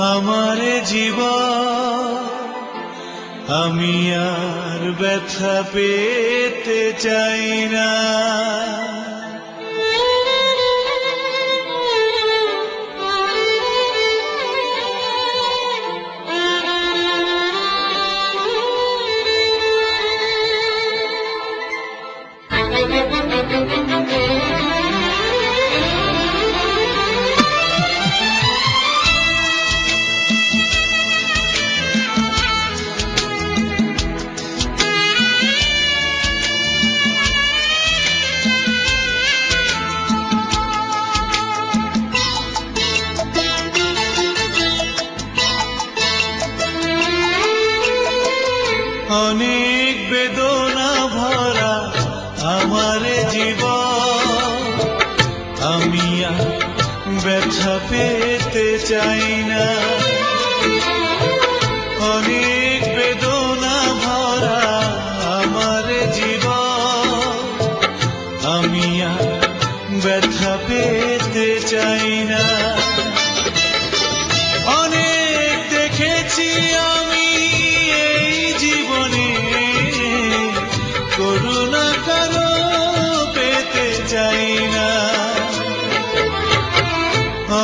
আমার জীবন আমি আর ব্যথা পেতে চাই না। অনেক বেদনা ভরা আমার জীবন। আমি ব্যথা পেতে চাই না।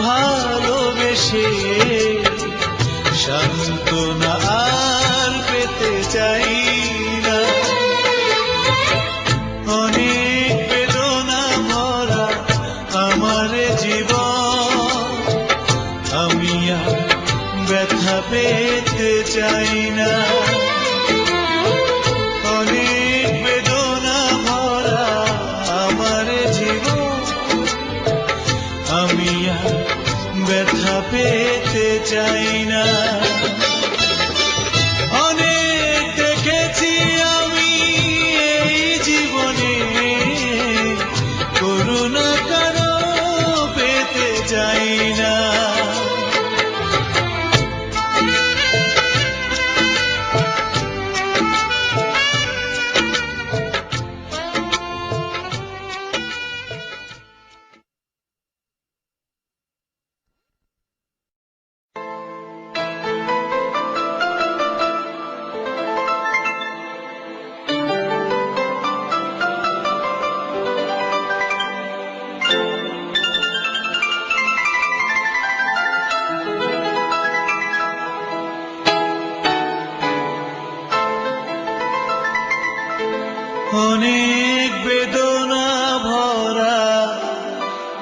ভালোবেসে শান্ত আর চাই না